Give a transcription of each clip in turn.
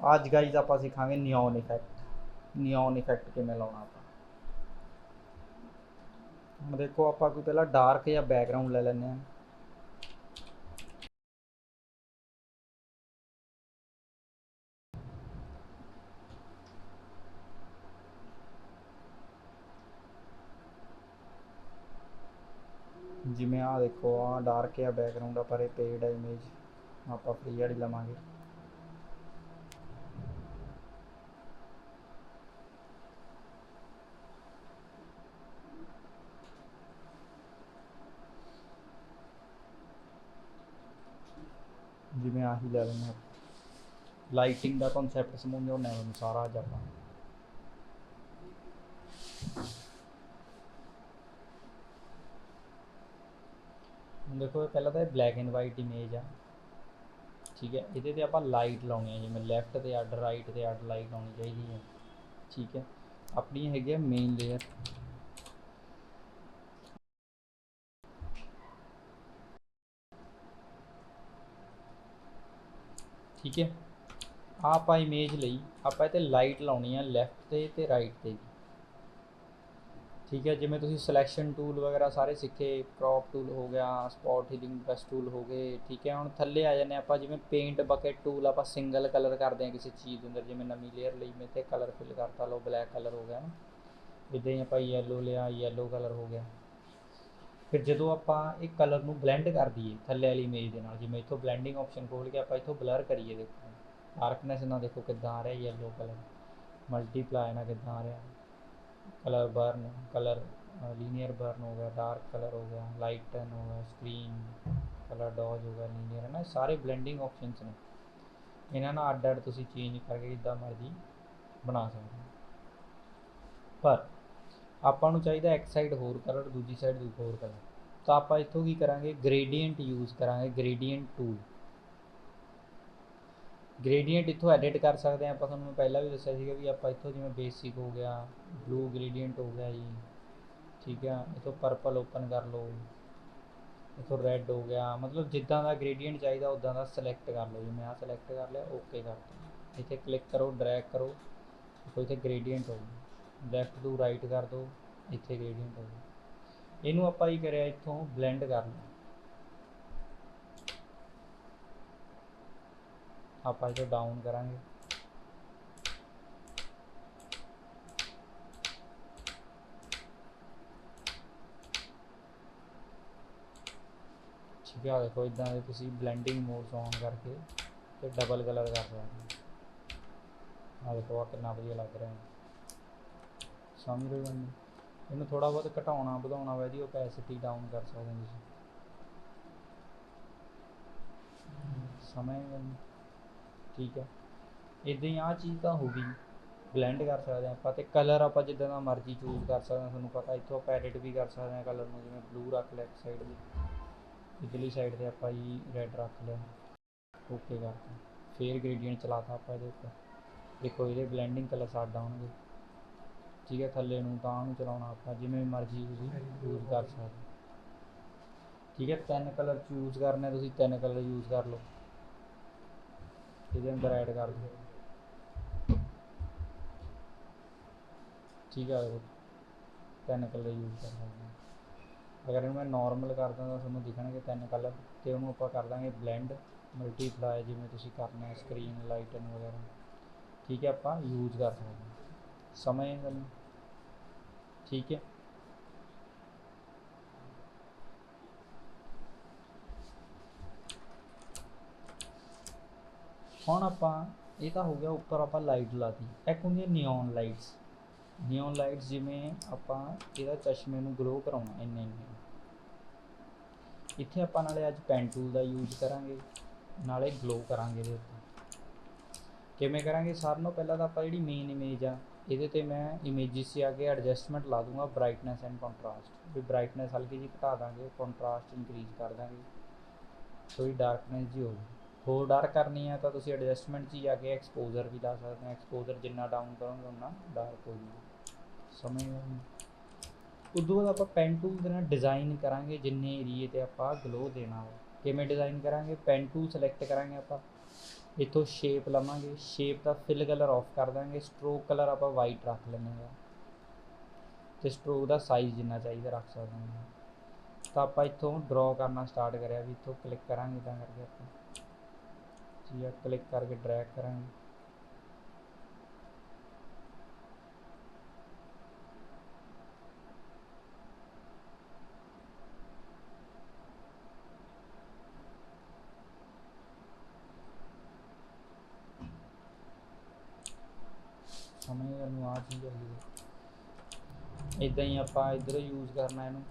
ਅੱਜ ਗਾਈਜ਼ ਆਪਾਂ ਸਿੱਖਾਂਗੇ ਨਿਓਨ ਇਫੈਕਟ ਨਿਓਨ ਇਫੈਕਟ ਕਿਵੇਂ ਲਾਉਣਾ ਆਪਾਂ। ਦੇਖੋ ਆਪਾਂ ਕੋਈ ਪਹਿਲਾਂ ਡਾਰਕ ਜਾਂ ਬੈਕਗ੍ਰਾਉਂਡ ਲੈ ਲੈਂਦੇ ਹਾਂ। ਜਿਵੇਂ ਆਹ ਦੇਖੋ, ਆਹ ਡਾਰਕ ਜਾਂ ਬੈਕਗ੍ਰਾਉਂਡ ਪਰ ਇਹ ਪੇਡ ਹੈ ਇਮੇਜ ਆਪਾਂ ਫ੍ਰੀ ਵਾਲੀ ਲਵਾਂਗੇ। ਜਿਵੇਂ ਆਹੀ ਲੈ ਲੈਂਦੇ ਲਾਈਟਿੰਗ ਦਾ ਕਨਸੈਪਟ ਸਮਝਾਉਂਦੇ ਹਾਂ ਸਾਰਾ ਅੱਜ ਆਪਾਂ। ਹੁਣ ਦੇਖੋ ਪਹਿਲਾਂ ਤਾਂ ਇਹ ਬਲੈਕ ਐਂਡ ਵਾਈਟ ਇਮੇਜ ਆ। ਠੀਕ ਹੈ, ਇਹਦੇ ਤੇ ਆਪਾਂ ਲਾਈਟ ਲਾਉਣੀ ਹੈ ਜਿਵੇਂ ਲੈਫਟ ਤੇ ਅੱਡ ਰਾਈਟ ਤੇ ਅੱਡ ਲਾਈਟ ਲਾਉਣੀ ਚਾਹੀਦੀ ਹੈ ਠੀਕ ਹੈ ਆਪਣੀ ਹੈਗੀ ਆ ਮੇਨ ਲੇਅਰ ਠੀਕ ਹੈ? ਆਪਾਂ ਇਮੇਜ ਲਈ ਆਪਾਂ ਇੱਥੇ ਲਾਈਟ ਲਾਉਣੀ ਆ ਲੈਫਟ ਤੇ ਤੇ ਰਾਈਟ ਤੇ ਵੀ। ਠੀਕ ਹੈ? ਜਿਵੇਂ ਤੁਸੀਂ ਸਿਲੈਕਸ਼ਨ ਟੂਲ ਵਗੈਰਾ ਸਾਰੇ ਸਿੱਖੇ ਕ੍ਰੌਪ ਟੂਲ ਹੋ ਗਿਆ ਸਪੌਟ ਹੀਲਿੰਗ ਬ੍ਰਸ਼ ਟੂਲ ਹੋ ਗਏ, ਠੀਕ ਹੈ? ਹੁਣ ਥੱਲੇ ਆ ਜਾਂਦੇ ਆਪਾਂ, ਜਿਵੇਂ ਪੇਂਟ ਬਕਟ ਟੂਲ ਆਪਾਂ ਸਿੰਗਲ ਕਲਰ ਕਰਦੇ ਹਾਂ ਕਿਸੇ ਚੀਜ਼ ਦੇ ਅੰਦਰ, ਜਿਵੇਂ ਨਵੀਂ ਲੇਅਰ ਲਈ ਮੈਂ ਤੇ ਕਲਰ ਫਿਲ ਕਰਤਾ, ਲਓ ਬਲੈਕ ਕਲਰ ਹੋ ਗਿਆ ਨਾ। ਇਦਾਂ ਹੀ ਆਪਾਂ ਯੈਲੋ ਲਿਆ ਯੈਲੋ ਕਲਰ ਹੋ ਗਿਆ। ਫਿਰ ਜਦੋਂ ਆਪਾਂ ਇਹ ਕਲਰ ਨੂੰ ਬਲੈਂਡ ਕਰ ਦਈਏ ਥੱਲੇ ਵਾਲੀ ਇਮੇਜ ਦੇ ਨਾਲ, ਜਿਵੇਂ ਇੱਥੋਂ ਬਲੈਂਡਿੰਗ ਆਪਸ਼ਨ ਖੋਲ ਕੇ ਆਪਾਂ ਇੱਥੋਂ ਬਲਰ ਕਰੀਏ ਦੇਖੋ। ਡਾਰਕਨੈਸ ਨਾਲ ਦੇਖੋ ਕਿੱਦਾਂ ਆ ਰਿਹਾ ਯੈਲੋ ਕਲਰ ਮਲਟੀਪਲਾਈ ਨਾਲ ਕਿੱਦਾਂ ਆ ਰਿਹਾ। Colour burn colour linear burn ਹੋ ਗਿਆ ਡਾਰਕ ਕਲਰ ਹੋ ਗਿਆ ਲਾਈਟ ਟਨ ਹੋ ਗਿਆ ਸਕਰੀਨ ਕਲਰ ਡੋਜ ਹੋ ਗਿਆ ਲੀਨੀਅਰ ਹੈ ਨਾ, ਇਹ ਸਾਰੇ ਬਲੈਂਡਿੰਗ ਆਪਸ਼ਨਸ ਨੇ। ਇਹਨਾਂ ਨਾਲ ਅੱਡ ਅੱਡ ਤੁਸੀਂ ਚੇਂਜ ਕਰਕੇ ਜਿੱਦਾਂ ਮਰਜ਼ੀ ਬਣਾ ਸਕਦੇ ਹੋ। ਪਰ ਆਪਾਂ ਨੂੰ ਚਾਹੀਦਾ ਇੱਕ ਸਾਈਡ ਹੋਰ ਕਲਰ ਦੂਜੀ ਸਾਈਡ ਦੂ, ਹੋਰ ਕਲਰ ਤਾਂ ਆਪਾਂ ਇੱਥੋਂ ਕੀ ਕਰਾਂਗੇ? ਗ੍ਰੇਡੀਐਂਟ ਯੂਜ਼ ਕਰਾਂਗੇ ਗ੍ਰੇਡੀਐਂਟ ਟੂਲ ਗ੍ਰੇਡੀਐਂਟ ਇੱਥੋਂ ਐਡਿਟ ਕਰ ਸਕਦੇ ਹਾਂ। ਆਪਾਂ ਤੁਹਾਨੂੰ ਮੈਂ ਪਹਿਲਾਂ ਵੀ ਦੱਸਿਆ ਸੀਗਾ ਵੀ ਆਪਾਂ ਇੱਥੋਂ ਜਿਵੇਂ ਬੇਸਿਕ ਹੋ ਗਿਆ ਬਲੂ ਗ੍ਰੇਡੀਐਂਟ ਹੋ ਗਿਆ ਜੀ, ਠੀਕ ਆ, ਇੱਥੋਂ ਪਰਪਲ ਓਪਨ ਕਰ ਲਓ। ਇੱਥੋਂ ਰੈੱਡ ਹੋ ਗਿਆ, ਮਤਲਬ ਜਿੱਦਾਂ ਦਾ ਗ੍ਰੇਡੀਐਂਟ ਚਾਹੀਦਾ ਉਦਾਂ ਦਾ ਸਿਲੈਕਟ ਕਰ ਲਓ ਜੀ। ਮੈਂ ਆਹ ਸਿਲੈਕਟ ਕਰ ਲਿਆ ਓਕੇ ਕਰ ਕਰਤਾ ਇੱਥੇ ਕਲਿੱਕ ਕਰੋ ਡਰੈਗ ਕਰੋ, ਦੇਖੋ ਇੱਥੇ ਗ੍ਰੇਡੀਐਂਟ ਹੋ ਗਿਆ। ਲੈਫਟ ਤੋਂ ਰਾਈਟ ਕਰ ਦਿਓ ਇੱਥੇ ਗ੍ਰੇਡੀਐਂਟ ਹੋ ਗਿਆ ਇਹਨੂੰ ਆਪਾਂ ਹੀ ਕਰਿਆ, ਇੱਥੋਂ ਬਲੈਂਡ ਕਰ ਲਿਆ ਆਪਾਂ ਇਹ ਡਾਊਨ ਕਰਾਂਗੇ। ਠੀਕ ਹੈ ਦੇਖੋ ਇਦਾਂ ਦੇ ਤੁਸੀਂ ਬਲੈਂਡਿੰਗ ਮੋਡਸ ਔਨ ਕਰਕੇ ਤੇ ਡਬਲ ਕਲਰ ਕਰ ਸਕਦੇ ਹੋ। ਆ ਦੇਖੋ ਕਿੰਨਾ ਵਧੀਆ ਲੱਗ ਰਿਹਾ। ਹੈ ਸਮਝ ਰਹੇ ਹੋ ਮੈਨੂੰ ਇਹਨੂੰ ਥੋੜਾ ਬਹੁਤ ਘਟਾਉਣਾ, ਵਧਾਉਣਾ ਵਾ ਇਹਦੀ ਓਪੈਸਿਟੀ ਡਾਊਨ ਕਰ ਸਕਦੇ ਹੋ ਤੁਸੀਂ ਸਮਝ ਗਏ ਠੀਕ ਹੈ। ਇਦਾਂ ਹੀ ਆ ਚੀਜ਼ ਤਾਂ ਹੋ ਗਈ। ਬਲੈਂਡ ਕਰ ਸਕਦੇ ਹਾਂ ਆਪਾਂ ਤੇ ਕਲਰ ਆਪਾਂ ਜਿੱਦਾਂ ਦਾ ਮਰਜ਼ੀ ਚੂਜ਼ ਕਰ ਸਕਦੇ ਹਾਂ, ਤੁਹਾਨੂੰ ਪਤਾ ਇੱਥੋਂ ਆਪਾਂ ਐਡਿਟ ਵੀ ਕਰ ਸਕਦੇ ਹਾਂ ਕਲਰ ਨੂੰ, ਜਿਵੇਂ ਬਲੂ ਰੱਖ ਲਿਆ ਇੱਕ ਸਾਈਡ 'ਤੇ ਇਧਰਲੀ ਸਾਈਡ ਤੇ ਆਪਾਂ ਜੀ ਰੈੱਡ ਰੱਖ ਲਿਆ। ਓਕੇ ਕਰਤਾ ਫੇਰ ਗ੍ਰੇਡੀਐਂਟ ਚਲਾਤਾ ਆਪਾਂ ਇਹਦੇ ਉੱਪਰ। ਦੇਖੋ, ਇਹਦੇ ਬਲੈਂਡਿੰਗ ਕਲਰ ਸਾਡਾ ਆਉਣਗੇ ਠੀਕ ਹੈ, ਥੱਲੇ ਨੂੰ ਤਾਂ ਨੂੰ ਚਲਾਉਣਾ ਆਪਾਂ, ਜਿਵੇਂ ਮਰਜ਼ੀ ਤੁਸੀਂ ਯੂਜ਼ ਕਰ ਸਕਦੇ ਠੀਕ ਹੈ, ਤਿੰਨ ਕਲਰ ਚੂਜ਼ ਕਰਨੇ, ਤੁਸੀਂ ਤਿੰਨ ਕਲਰ ਯੂਜ਼ ਕਰ ਲਓ। ਇਹਦੇ ਅੰਦਰ ਐਡ ਕਰ ਦਿਓ। ਠੀਕ ਹੈ ਤਿੰਨ ਕਲਰ ਯੂਜ਼ ਕਰ ਸਕਦੇ ਅਗਰ ਇਹਨੂੰ ਮੈਂ ਨਾਰਮਲ ਕਰਦਾ ਤਾਂ ਤੁਹਾਨੂੰ ਦਿਖਣਗੇ ਤਿੰਨ ਕਲਰ ਤੇ ਉਹਨੂੰ ਆਪਾਂ ਕਰ ਦਾਂਗੇ ਬਲੈਂਡ ਮਲਟੀਪਲਾਈ ਜਿਵੇਂ ਤੁਸੀਂ ਕਰਨਾ ਸਕਰੀਨ ਲਾਈਟਨ ਵਗੈਰਾ। ਠੀਕ ਹੈ, ਆਪਾਂ ਯੂਜ਼ ਕਰ ਸਕਦੇ ਹਾਂ। ਸਮਝ ਗਏ ਗੱਲ ਠੀਕ ਹੈ। ਹੁਣ ਆਪਾਂ, ਇਹ ਤਾਂ ਹੋ ਗਿਆ ਉੱਪਰ ਆਪਾਂ ਲਾਈਟ ਲਾਤੀ। ਇੱਕ ਹੁੰਦੀ ਹੈ ਨਿਓਨ ਲਾਈਟਸ ਨਿਓਨ ਲਾਈਟਸ ਜਿਵੇਂ ਆਪਾਂ ਇਹਦਾ ਚਸ਼ਮੇ ਨੂੰ ਗਲੋ ਕਰਾਉਣਾ, ਇੰਨੇ ਇੰਨੇ। ਇੱਥੇ ਆਪਾਂ ਨਾਲੇ ਅੱਜ ਪੈਨ ਟੂਲ ਦਾ ਯੂਜ਼ ਕਰਾਂਗੇ, ਨਾਲੇ ਗਲੋ ਕਰਾਂਗੇ ਇਹਦੇ ਉੱਤੇ। ਕਿਵੇਂ ਕਰਾਂਗੇ? ਸਾਰਿਆਂ ਨਾਲੋਂ ਪਹਿਲਾਂ ਤਾਂ ਆਪਾਂ ਜਿਹੜੀ ਮੇਨ ਇਮੇਜ ਆ ਇਹਦੇ ਤੇ ਮੈਂ ਇਮੇਜਿਸ 'ਚ ਆ ਕੇ ਐਡਜਸਟਮੈਂਟ ਲਾ ਦੂੰਗਾ ਬ੍ਰਾਈਟਨੈਸ ਐਂਡ ਕੰਟਰਾਸਟ ਵੀ ਬ੍ਰਾਈਟਨੈਸ ਹਲਕੀ ਜਿਹੀ ਘਟਾ ਦਾਂਗੇ ਕੰਟਰਾਸਟ ਇਨਕਰੀਜ਼ ਕਰ ਦਾਂਗੇ। ਥੋੜੀ ਡਾਰਕਨੈਸ ਜੀ ਹੋਊਗੀ। ਹੋਰ ਡਾਰਕ ਕਰਨੀ ਹੈ ਤਾਂ ਤੁਸੀਂ ਐਡਜਸਟਮੈਂਟ 'ਚ ਹੀ ਜਾ ਕੇ ਐਕਸਪੋਜ਼ਰ ਵੀ ਲਾ ਸਕਦੇ ਹੋ ਐਕਸਪੋਜ਼ਰ ਜਿੰਨਾ ਡਾਊਨ ਕਰੋਗੇ ਉਨਾ ਡਾਰਕ ਹੋ ਜੂਗਾ ਸਮਝ ਗਏ ਉਦੋਂ ਬਾਅਦ ਆਪਾਂ ਪੈਨ ਟੂਲ ਦੇ ਨਾਲ ਡਿਜ਼ਾਈਨ ਕਰਾਂਗੇ, ਜਿੰਨੇ ਏਰੀਏ ਤੇ ਆਪਾਂ ਗਲੋ ਦੇਣਾ ਹੈ ਕਿਵੇਂ ਡਿਜ਼ਾਈਨ ਕਰਾਂਗੇ? ਪੈਨ ਟੂਲ ਸਿਲੈਕਟ ਕਰਾਂਗੇ ਆਪਾਂ। ਇੱਥੋਂ ਸ਼ੇਪ ਲਵਾਂਗੇ ਸ਼ੇਪ ਦਾ ਫਿਲ ਕਲਰ ਆਫ ਕਰ ਦਾਂਗੇ ਸਟ੍ਰੋਕ ਕਲਰ ਆਪਾਂ ਵਾਈਟ ਰੱਖ ਲੈਂਦੇ ਹਾਂ। ਤੇ ਸਟ੍ਰੋਕ ਦਾ ਸਾਈਜ਼ ਜਿੰਨਾ ਚਾਹੀਦਾ ਰੱਖ ਸਕਦੇ ਹਾਂ। ਤਾਂ ਆਪਾਂ ਇੱਥੋਂ ਡਰਾ ਕਰਨਾ ਸਟਾਰਟ ਕਰਿਆ ਵੀ ਇੱਥੋਂ ਕਲਿੱਕ ਕਰਾਂਗੇ ਤਾਂ ਕਰਕੇ ਆਪਾਂ। ਜੀ ਆ ਕਲਿੱਕ ਕਰਕੇ ਡਰੈਗ ਕਰਾਂਗੇ। ਸਮੇਂ ਨੂੰ ਹੀ ਚੀਜ਼ ਹੈਗੀ ਇਦਾਂ ਹੀ ਆਪਾਂ ਇੱਧਰ ਯੂਜ਼ ਕਰਨਾ ਇਹਨੂੰ।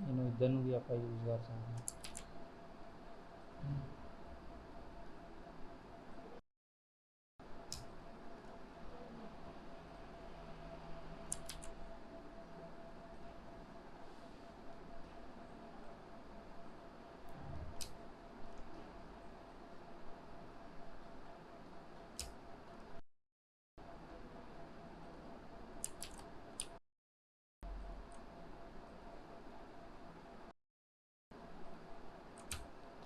ਇਹਨੂੰ ਇੱਧਰ ਨੂੰ ਵੀ ਆਪਾਂ ਯੂਜ਼ ਕਰ ਸਕਦੇ ਹਾਂ।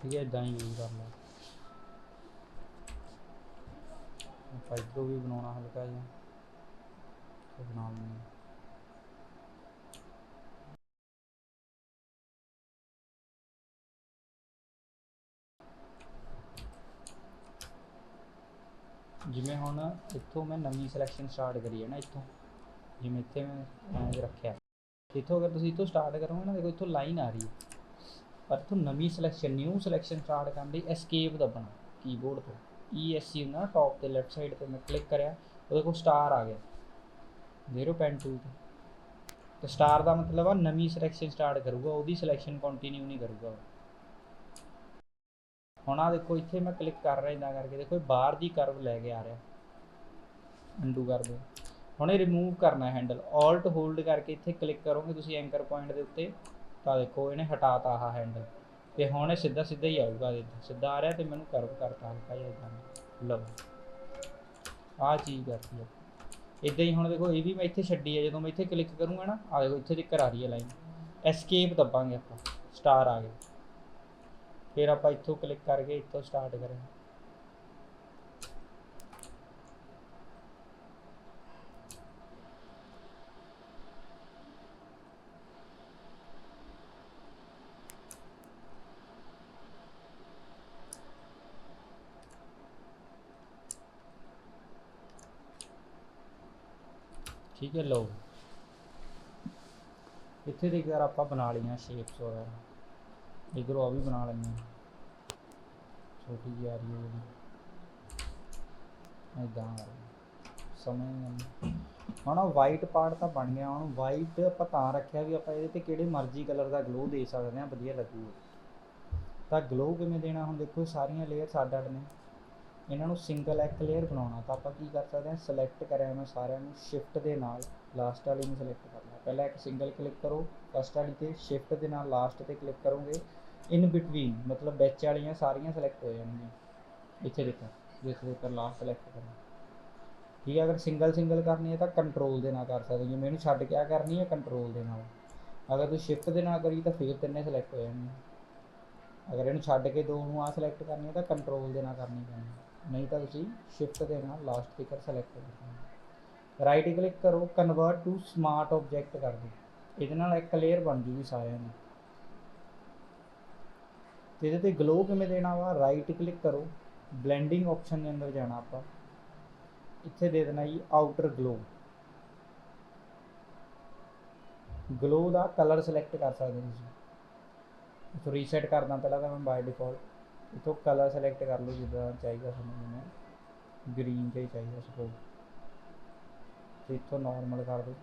ਠੀਕ ਹੈ ਇਦਾਂ ਹੀ ਯੂਜ਼ ਆਪਾਂ ਇੱਧਰੋਂ ਵੀ ਬਣਾਉਣਾ ਹਲਕਾ ਜਿਹਾ, ਤੇ ਬਣਾ ਲੈਂਦੇ ਜਿਵੇਂ ਹੁਣ ਇੱਥੋਂ ਮੈਂ ਨਵੀਂ ਸਿਲੈਕਸ਼ਨ ਸਟਾਰਟ ਕਰੀ ਹੈ ਨਾ ਇੱਥੋਂ, ਜਿਵੇਂ ਇੱਥੇ ਮੈਂ ਰੱਖਿਆ। ਇੱਥੋਂ ਅਗਰ ਤੁਸੀਂ ਇੱਥੋਂ ਸਟਾਰਟ ਕਰੋਗੇ ਨਾ, ਦੇਖੋ ਇੱਥੋਂ ਲਾਈਨ ਆ ਰਹੀ ਹੈ। ਪਰ ਇੱਥੋਂ ਨਵੀਂ ਸਿਲੈਕਸ਼ਨ ਨਿਊ ਸਿਲੈਕਸ਼ਨ ਸਟਾਰਟ ਕਰਨ ਲਈ ਐਸਕੇਪ ਦਬਣਾ ਕੀਬੋਰਡ ਤੋਂ। ਈ ਐਸ ਸੀ ਹੁੰਦਾ ਟੌਪ ਤੇ ਲੈਫਟ ਸਾਈਡ ਤੇ ਮੈਂ ਕਲਿੱਕ ਕਰਿਆ, ਉਹਦੇ ਕੋਲ ਸਟਾਰ ਆ ਗਿਆ। ਜ਼ੀਰੋ ਪੈਨ ਟੂ ਤੇ। ਤੇ ਸਟਾਰ ਦਾ ਮਤਲਬ ਆ ਨਵੀਂ ਸਿਲੈਕਸ਼ਨ ਸਟਾਰਟ ਕਰੂਗਾ, ਉਹਦੀ ਸਿਲੈਕਸ਼ਨ ਕੰਟੀਨਿਊ ਨਹੀਂ ਕਰੂਗਾ ਉਹ। ਹੁਣ ਆ ਦੇਖੋ, ਇੱਥੇ ਮੈਂ ਕਲਿੱਕ ਕਰ ਰਿਹਾ ਇਦਾਂ ਕਰਕੇ, ਦੇਖੋ ਇਹ ਬਾਹਰ ਦੀ ਕਰਵ ਲੈ ਕੇ ਆ ਰਿਹਾ। ਅਨਡੂ ਕਰ ਦਿਓ। ਹੁਣ ਇਹ ਰਿਮੂਵ ਕਰਨਾ ਹੈਂਡਲ ਆਲਟ ਹੋਲਡ ਕਰਕੇ ਇੱਥੇ ਕਲਿੱਕ ਕਰੋਗੇ, ਤੁਸੀਂ ਐਂਕਰ ਪੁਆਇੰਟ ਦੇ ਉੱਤੇ ਤਾਂ ਦੇਖੋ ਇਹਨੇ ਹਟਾਤਾ ਆਹ ਹੈਂਡਲ ਤੇ ਹੁਣ ਇਹ ਸਿੱਧਾ ਸਿੱਧਾ ਹੀ ਆਊਗਾ ਇਹਦੇ ਸਿੱਧਾ ਆ ਰਿਹਾ ਤੇ ਮੈਨੂੰ ਕਰਵ ਕਰਤਾ ਹਲਕਾ ਜਿਹਾ ਇਦਾਂ ਲਓ। ਆਹ ਚੀਜ਼ ਕਰਤੀ ਹੈ ਇਦਾਂ ਹੀ ਹੁਣ ਦੇਖੋ ਇਹ ਵੀ ਮੈਂ ਇੱਥੇ ਛੱਡੀ ਹੈ ਜਦੋਂ ਮੈਂ ਇੱਥੇ ਕਲਿੱਕ ਕਰੂੰਗਾ ਨਾ ਆ ਦੇਖੋ ਇੱਥੇ ਤੱਕ ਆ ਰਹੀ ਹੈ ਲਾਈਨ ਐਸਕੇਪ ਦਬਾਂਗੇ ਆਪਾਂ। ਸਟਾਰ ਆ ਗਿਆ। ਫਿਰ ਆਪਾਂ ਇੱਥੋਂ ਕਲਿੱਕ ਕਰਕੇ ਇੱਥੋਂ ਸਟਾਰਟ ਕਰਾਂਗੇ। ਠੀਕ ਹੈ, ਲਓ। ਇੱਥੇ ਦੇਖ ਯਾਰ ਆਪਾਂ ਬਣਾ ਲਈਆਂ ਸ਼ੇਪਸ ਵਗੈਰਾ। ਇਧਰੋਂ ਆ ਵੀ ਬਣਾ ਲਈਆਂ ਛੋਟੀ ਜਿਹੀ ਆ ਰਹੀ ਹੈ ਜਿਹੜੀ। ਇਦਾਂ ਆ ਰਹੀ ਸਮਝ ਨਹੀਂ ਆਉਂਦੀ। ਹੁਣ ਵਾਈਟ ਪਾਰਟ ਤਾਂ ਬਣ ਗਿਆ। ਹੁਣ ਵਾਈਟ ਆਪਾਂ ਤਾਂ ਰੱਖਿਆ ਵੀ ਆਪਾਂ ਇਹਦੇ ਤੇ ਕਿਹੜੇ ਮਰਜ਼ੀ ਕਲਰ ਦਾ ਗਲੋ ਦੇ ਸਕਦੇ ਹਾਂ। ਵਧੀਆ ਲੱਗੂਗਾ। ਤਾਂ ਗਲੋ ਕਿਵੇਂ ਦੇਣਾ ਹੁਣ ਦੇਖੋ ਸਾਰੀਆਂ ਲੇਅਰ ਅੱਡ ਅੱਡ ਨੇ। ਇਹਨਾਂ ਨੂੰ ਸਿੰਗਲ ਇੱਕ ਲੇਅਰ ਬਣਾਉਣਾ, ਤਾਂ ਆਪਾਂ ਕੀ ਕਰ ਸਕਦੇ ਹਾਂ ਸਿਲੈਕਟ ਕਰਿਆ ਮੈਂ ਸਾਰਿਆਂ ਨੂੰ ਸ਼ਿਫਟ ਦੇ ਨਾਲ ਲਾਸਟ ਵਾਲੀ ਨੂੰ ਸਿਲੈਕਟ ਕਰਨਾ। ਪਹਿਲਾਂ ਇੱਕ ਸਿੰਗਲ ਕਲਿੱਕ ਕਰੋ ਫਸਟ ਵਾਲੀ ਤੇ ਸ਼ਿਫਟ ਦੇ ਨਾਲ ਲਾਸਟ ਤੇ ਕਲਿੱਕ ਕਰੋਗੇ ਇਨ ਬਿਟਵੀਨ ਮਤਲਬ ਵਿੱਚ ਵਾਲੀਆਂ ਸਾਰੀਆਂ ਸਿਲੈਕਟ ਹੋ ਜਾਣਗੀਆਂ। ਇੱਥੇ ਦੇਖੋ, ਜਿਸ ਦੇ ਉੱਪਰ ਲਾਸਟ ਸਿਲੈਕਟ ਕਰਨਾ। ਠੀਕ ਹੈ ਅਗਰ ਸਿੰਗਲ ਸਿੰਗਲ ਕਰਨੀ ਹੈ ਤਾਂ ਕੰਟਰੋਲ ਦੇ ਨਾਲ ਕਰ ਸਕਦੇ ਜਿਵੇਂ ਇਹਨੂੰ ਛੱਡ ਕੇ ਆ ਕਰਨੀ ਹੈ ਕੰਟਰੋਲ ਦੇ ਨਾਲ। ਅਗਰ ਤੁਸੀਂ ਸ਼ਿਫਟ ਦੇ ਨਾਲ ਕਰੀ, ਤਾਂ ਫਿਰ ਤਿੰਨੇ ਸਿਲੈਕਟ ਹੋ ਜਾਣਗੀਆਂ ਅਗਰ ਇਹਨੂੰ ਛੱਡ ਕੇ ਦੋ ਨੂੰ ਆ ਸਿਲੈਕਟ ਕਰਨੀ ਹੈ, ਤਾਂ ਕੰਟਰੋਲ ਦੇ ਨਾਲ ਕਰਨੀ ਪੈਣੀ ਨਹੀਂ ਤਾਂ ਤੁਸੀਂ ਸ਼ਿਫਟ ਦੇ ਨਾਲ ਲਾਸਟ ਟਿਕਰ ਸਿਲੈਕਟ ਕਰਨਾ ਰਾਈਟ ਕਲਿੱਕ ਕਰੋ ਕਨਵਰਟ ਟੂ ਸਮਾਰਟ ਆਬਜੈਕਟ ਕਰ ਦਿਓ। ਇਹਦੇ ਨਾਲ ਇੱਕ ਲੇਅਰ ਬਣ ਜੂਗੀ ਸਾਰਿਆਂ ਦੀ। ਤੇ ਇਹਦੇ ਤੇ ਗਲੋ ਕਿਵੇਂ ਦੇਣਾ ਵਾ? ਰਾਈਟ ਕਲਿੱਕ ਕਰੋ। ਬਲੈਂਡਿੰਗ ਆਪਸ਼ਨ ਦੇ ਅੰਦਰ ਜਾਣਾ ਆਪਾਂ। ਇੱਥੇ ਦੇ ਦੇਣਾ ਜੀ ਆਊਟਰ ਗਲੋ ਗਲੋ ਦਾ ਕਲਰ ਸਿਲੈਕਟ ਕਰ ਸਕਦੇ ਤੁਸੀਂ। ਇਥੋਂ ਰੀਸੈਟ ਕਰਦਾ ਪਹਿਲਾਂ ਤਾਂ ਮੈਂ ਬਾਈ ਡਿਫਾਲਟ ਇਥੋਂ ਕਲਰ ਸਿਲੈਕਟ ਕਰ ਲਓ ਜਿੱਦਾਂ ਚਾਹੀਦਾ ਤੁਹਾਨੂੰ ਮੈਨੂੰ ਗ੍ਰੀਨ ਤੇ ਚਾਹੀਦਾ ਸਪੋਜ਼ ਤੇ ਇਥੋਂ ਨਾਰਮਲ ਕਰ ਦਿਓ।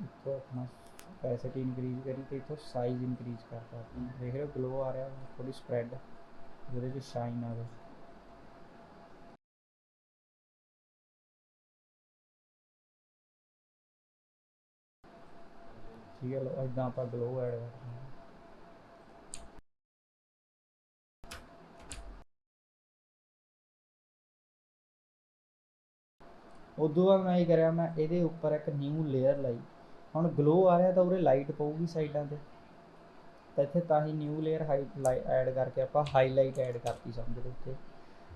ਇਥੋਂ ਆਪਣਾ ਕੈਪੈਸਿਟੀ ਇਨਕਰੀਜ਼ ਕਰੀ ਤੇ ਇਥੋਂ ਸਾਈਜ਼ ਇਨਕਰੀਜ਼ ਕਰਤਾ ਆਪਣਾ। ਦੇਖ ਰਹੇ ਹੋ ਗਲੋ ਆ ਰਿਹਾ ਥੋੜੀ ਸਪਰੈਡ ਜਿਹਦੇ ਵਿੱਚ ਸ਼ਾਈਨ ਆਵੇ ਠੀਕ ਹੈ ਲਓ ਇਦਾਂ ਆਪਾਂ ਗਲੋ ਐਡ ਕਰਦੇ ਉਦੋਂ ਬਾਅਦ ਮੈਂ ਇਹ ਕਰਿਆ, ਮੈਂ ਇਹਦੇ ਉੱਪਰ ਇੱਕ ਨਿਊ ਲੇਅਰ ਲਾਈ। ਹੁਣ ਗਲੋ ਆ ਰਿਹਾ ਤਾਂ ਉਰੇ ਲਾਈਟ ਪਊਗੀ ਸਾਈਡਾਂ ਤੇ। ਤਾਂ ਇੱਥੇ ਤਾਂ ਹੀ ਨਿਊ ਲੇਅਰ ਹਾਈਲਾਈਟ ਐਡ ਕਰਕੇ ਆਪਾਂ ਹਾਈਲਾਈਟ ਐਡ ਕਰਤੀ ਸਮਝ ਲਓ ਇੱਥੇ।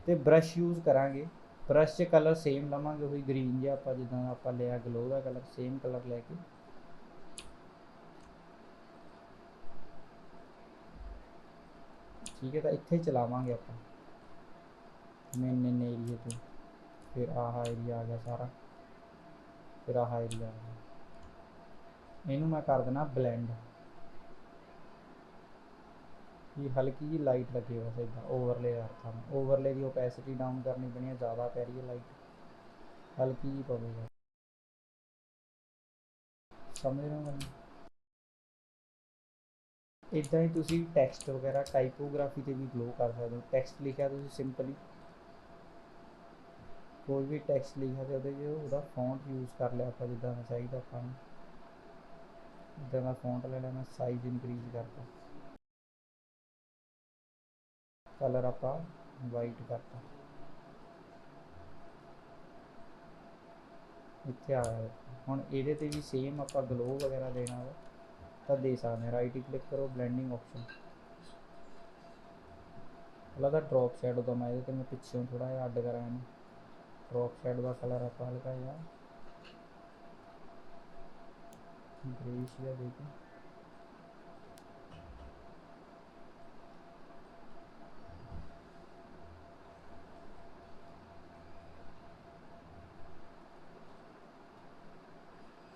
ਤੇ ਬ੍ਰਸ਼ ਯੂਜ਼ ਕਰਾਂਗੇ। ਬ੍ਰਸ਼ 'ਚ ਕਲਰ ਸੇਮ ਲਵਾਂਗੇ, ਉਹੀ ਗ੍ਰੀਨ ਜਿਹਾ ਆਪਾਂ ਜਿੱਦਾਂ ਆਪਾਂ ਲਿਆ ਗਲੋ ਦਾ ਕਲਰ ਸੇਮ ਕਲਰ ਲੈ ਕੇ। ਠੀਕ ਹੈ, ਤਾਂ ਇੱਥੇ ਚਲਾਵਾਂਗੇ ਆਪਾਂ। ਮੇਨ ਮੇਨ ਏਰੀਏ ਤੋਂ। ਫਿਰ ਆਹ ਏਰੀਆ ਆ ਗਿਆ ਸਾਰਾ। ਫਿਰ ਆਹ ਏਰੀਆ ਆ ਗਿਆ। ਇਹਨੂੰ ਮੈਂ ਕਰ ਦੇਣਾ ਬਲੈਂਡ ਇਹ ਹਲਕੀ ਜਿਹੀ ਲਾਈਟ ਲੱਗੇ ਬਸ ਇਦਾਂ ਓਵਰਲੇ ਕਰਤਾ ਮੈਂ ਓਵਰਲੇ ਦੀ ਓਪੈਸਿਟੀ ਡਾਊਨ ਕਰਨੀ ਪੈਣੀ ਹੈ ਜ਼ਿਆਦਾ ਪੈ ਰਹੀ ਹੈ ਲਾਈਟ ਹਲਕੀ ਜਿਹੀ ਪਵੇਗਾ ਸਮਝ ਰਹੇ ਹੋ ਮੈਨੂੰ? ਇਦਾਂ ਹੀ ਤੁਸੀਂ ਟੈਕਸਟ ਵਗੈਰਾ ਟਾਈਪੋਗ੍ਰਾਫੀ ਤੇ ਵੀ ਗਲੋ ਕਰ ਸਕਦੇ ਹੋ। ਟੈਕਸਟ ਲਿਖਿਆ ਤੁਸੀਂ ਸਿੰਪਲੀ ਕੋਈ ਵੀ ਟੈਕਸਟ ਲਿਖਿਆ ਤੇ ਉਹਦੇ 'ਚ ਉਹਦਾ ਫੌਂਟ ਯੂਜ਼ ਕਰ ਲਿਆ ਆਪਾਂ, ਜਿੱਦਾਂ ਦਾ ਚਾਹੀਦਾ ਆਪਾਂ ਨੂੰ ਇੱਦਾਂ ਦਾ ਫੌਂਟ ਲੈ ਲੈਣਾ ਸਾਈਜ਼ ਇਨਕਰੀਜ਼ ਕਰਤਾ। ਕਲਰ ਆਪਾਂ ਵਾਈਟ ਕਰਤਾ। ਇੱਥੇ ਆ ਗਿਆ। ਹੁਣ ਇਹਦੇ ਤੇ ਵੀ ਸੇਮ ਆਪਾਂ ਗਲੋ ਵਗੈਰਾ ਦੇਣਾ ਵਾ, ਤਾਂ ਦੇ ਸਕਦੇ ਹਾਂ। ਰਾਈਟ ਕਲਿੱਕ ਕਰੋ ਬਲੈਂਡਿੰਗ ਆਪਸ਼ਨ ਪਹਿਲਾਂ ਤਾਂ ਡ੍ਰੌਪ ਸ਼ੈਡੋ ਦਾ ਮੈਂ ਇਹਦੇ ਤੇ ਮੈਂ ਪਿੱਛੋਂ ਥੋੜਾ ਜਿਹਾ ਅੱਡ ਕਰਾਂ ਇਹਨੂੰ ਡ੍ਰੌਪ ਸ਼ੈਡੋ ਦਾ ਕਲਰ ਆਪਾਂ ਹਲਕਾ ਜਿਹਾ ਗ੍ਰੇਸ਼ ਜਿਹਾ ਦੇ ਕੇ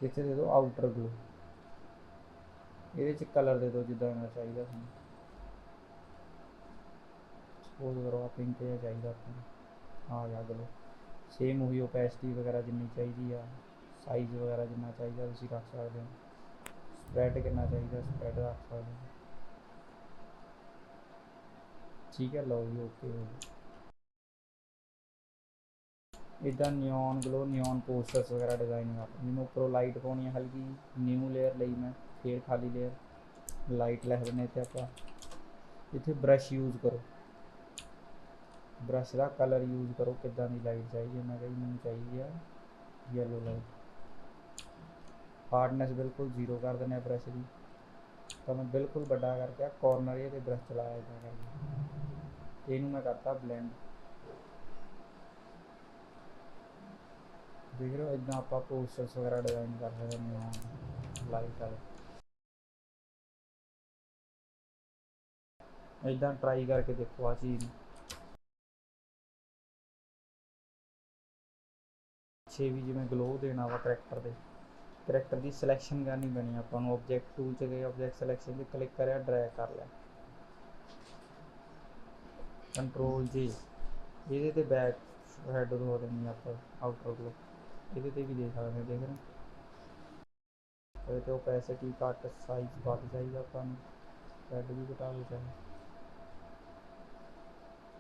ਇੱਥੇ ਦੇ ਦਿਓ ਆਊਟਰ ਗਲੋ ਇਹਦੇ ਚ ਕਲਰ ਦੇ ਦਿਓ ਜਿੱਦਾਂ ਦਾ ਚਾਹੀਦਾ ਤੁਹਾਨੂੰ ਸਪੋਜ਼ ਕਰੋ ਆ ਪਿੰਕ ਸੇਮ ਉਹੀ ਓਪੈਸਿਟੀ ਵਗੈਰਾ ਜਿੰਨੀ ਚਾਹੀਦੀ ਆ ਸਾਈਜ਼ ਵਗੈਰਾ ਜਿੰਨਾ ਚਾਹੀਦਾ ਤੁਸੀਂ ਰੱਖ ਸਕਦੇ ਹੋ। ਸਪਰੈਡ ਕਿੰਨਾ ਚਾਹੀਦਾ ਸਪਰੈਡ ਰੱਖ ਸਕਦੇ ਹੋ। ਠੀਕ ਹੈ, ਲਓ ਜੀ ਓਕੇ ਹੋ ਇਦਾਂ ਨਿਓਨ ਗਲੋ ਨਿਓਨ ਪੋਸਟਰਸ ਵਗੈਰਾ ਡਿਜ਼ਾਈਨ ਕਰ ਮੈਨੂੰ ਉੱਪਰੋਂ ਲਾਈਟ ਪਾਉਣੀ ਹੈ ਹਲਕੀ ਨਿਊ ਲੇਅਰ ਲਈ ਮੈਂ, ਫੇਰ ਖਾਲੀ ਲੇਅਰ ਲਾਈਟ ਲੈ ਦਿੰਦੇ ਤੇ ਆਪਾਂ। ਇੱਥੇ ਬ੍ਰਸ਼ ਯੂਜ਼ ਕਰੋ। ਬ੍ਰਸ਼ ਦਾ ਕਲਰ ਯੂਜ਼ ਕਰੋ, ਕਿੱਦਾਂ ਦੀ ਲਾਈਟ ਚਾਹੀਦੀ ਹੈ? ਮੈਂ ਕਹੀ ਮੈਨੂੰ ਚਾਹੀਦੀ ਆ ਯੈਲੋ ਲਾਈਟ ਹਾਰਡਨੈਸ ਬਿਲਕੁਲ ਜ਼ੀਰੋ ਕਰ ਦਿੰਦੇ ਆ ਬ੍ਰਸ਼ ਦੀ। ਤਾਂ ਮੈਂ ਬਿਲਕੁਲ ਵੱਡਾ ਕਰਕੇ ਕਾਰਨਰ ਇਹ ਤੇ ਬ੍ਰਸ਼ ਚਲਾਇਆ ਇਦਾਂ ਕਰਕੇ ਇਹਨੂੰ ਮੈਂ ਕਰਤਾ ਬਲੈਂਡ ਦੇਖ ਰਹੇ ਹੋ ਇਦਾਂ ਆਪਾਂ ਪੋਸਟਰਸ ਵਗੈਰਾ ਡਿਜ਼ਾਈਨ ਕਰ ਸਕਦੇ ਹਾਂ ਲਾਈਟ ਵਾਲੇ। ਇਦਾਂ ਟਰਾਈ ਕਰਕੇ ਦੇਖੋ ਆ ਚੀਜ਼ ਨੂੰ। ਪਿੱਛੇ ਵੀ ਜਿਵੇਂ ਗਲੋ ਦੇਣਾ ਵਾ ਕਰੈਕਟਰ ਦੇ। ਕਰੈਕਟਰ ਦੀ ਸਿਲੈਕਸ਼ਨ ਕਰਨੀ ਪੈਣੀ ਆਪਾਂ ਨੂੰ। ਆਬਜੈਕਟ ਟੂਲ ਚ ਗਏ ਆਬਜੈਕਟ ਸਿਲੈਕਸ਼ਨ ਤੇ ਕਲਿੱਕ ਕਰਿਆ ਡਰੈਗ ਕਰ ਲਿਆ। ਕੰਟਰੋਲ ਜੀ ਇਹਦੇ ਤੇ ਬੈਕ ਹੈਡ ਹੋ ਦੇਣੀ ਆਪਾਂ ਆਊਟਰ ਗਲੋ ਇਹਦੇ ਤੇ ਵੀ ਦੇ ਸਕਦੇ ਹੋ, ਦੇਖ ਰਹੇ ਇਹਦੇ ਤੇ ਓਪੈਸਿਟੀ ਘੱਟ ਸਾਈਜ਼ ਵੱਧ ਚਾਹੀਦਾ ਆਪਾਂ ਨੂੰ। ਰੈਡ ਵੀ ਘਟਾ ਲਓ ਚਾਹੇ।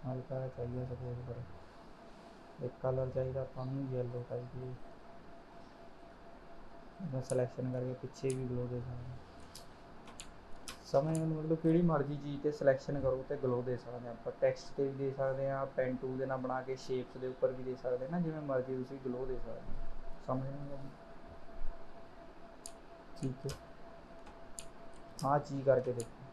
ਹਲਕਾ ਚਾਹੀਦਾ ਸਪੋਜ਼ ਕਰੋ ਇੱਕ ਕਲਰ ਚਾਹੀਦਾ ਆਪਾਂ ਨੂੰ ਯੈਲੋ ਟਾਈਪ ਦੀ ਇਹਦਾ ਸਿਲੈਕਸ਼ਨ ਕਰਕੇ ਪਿੱਛੇ ਵੀ ਗਲੋ ਦੇ ਸਕਦੇ ਹਾਂ। ਨੂੰ ਮਤਲਬ ਕਿਹੜੀ ਮਰਜ਼ੀ ਚੀਜ਼ ਤੇ ਸਿਲੈਕਸ਼ਨ ਕਰੋ ਤੇ ਗਲੋ ਦੇ ਸਕਦੇ ਹਾਂ। ਆਪਾਂ ਟੈਕਸਟ ਤੇ ਵੀ ਦੇ ਸਕਦੇ ਹਾਂ ਪੈਨ ਟੂਲ ਦੇ ਨਾਲ ਬਣਾ ਕੇ ਸ਼ੇਪਸ ਦੇ ਉੱਪਰ ਵੀ ਦੇ ਸਕਦੇ ਹਾਂ ਨਾ, ਜਿਵੇਂ ਮਰਜ਼ੀ ਤੁਸੀਂ ਗਲੋ ਦੇ ਸਕਦੇ ਹੋ। ਸਮਝ ਨਹੀਂ ਲੱਗੀ ਠੀਕ ਹੈ। ਹਾਂ ਚੀਜ਼ ਕਰਕੇ ਦੇਖੋ।